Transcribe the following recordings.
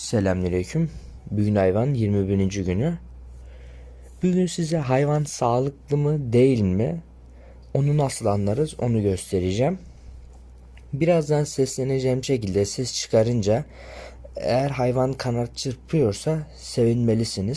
Selamünaleyküm. Bugün hayvan 21. günü. Bugün size hayvan sağlıklı mı değil mi onu nasıl anlarız onu göstereceğim. Birazdan sesleneceğim şekilde ses çıkarınca eğer hayvan kanat çırpıyorsa sevinmelisiniz.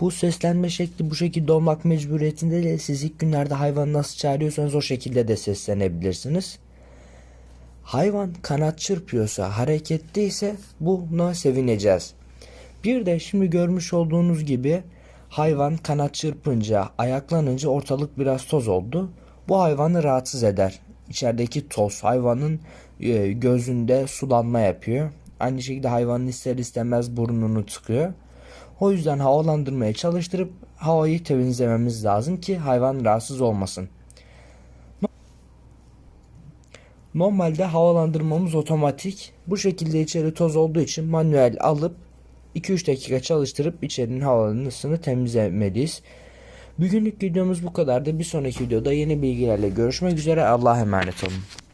Bu seslenme şekli bu şekilde olmak mecburiyetinde de siz ilk günlerde hayvanı nasıl çağırıyorsanız o şekilde de seslenebilirsiniz. Hayvan kanat çırpıyorsa, hareketliyse buna sevineceğiz. Bir de şimdi görmüş olduğunuz gibi hayvan kanat çırpınca, ayaklanınca ortalık biraz toz oldu. Bu hayvanı rahatsız eder. İçerideki toz hayvanın e, gözünde sulanma yapıyor. Aynı şekilde hayvanın ister istemez burnunu tıkıyor. O yüzden havalandırmaya çalıştırıp havayı temizlememiz lazım ki hayvan rahatsız olmasın. Normalde havalandırmamız otomatik. Bu şekilde içeri toz olduğu için manuel alıp 2-3 dakika çalıştırıp içerinin havalısını temizlemeliyiz. Bugünlük videomuz bu kadardı. Bir sonraki videoda yeni bilgilerle görüşmek üzere. Allah'a emanet olun.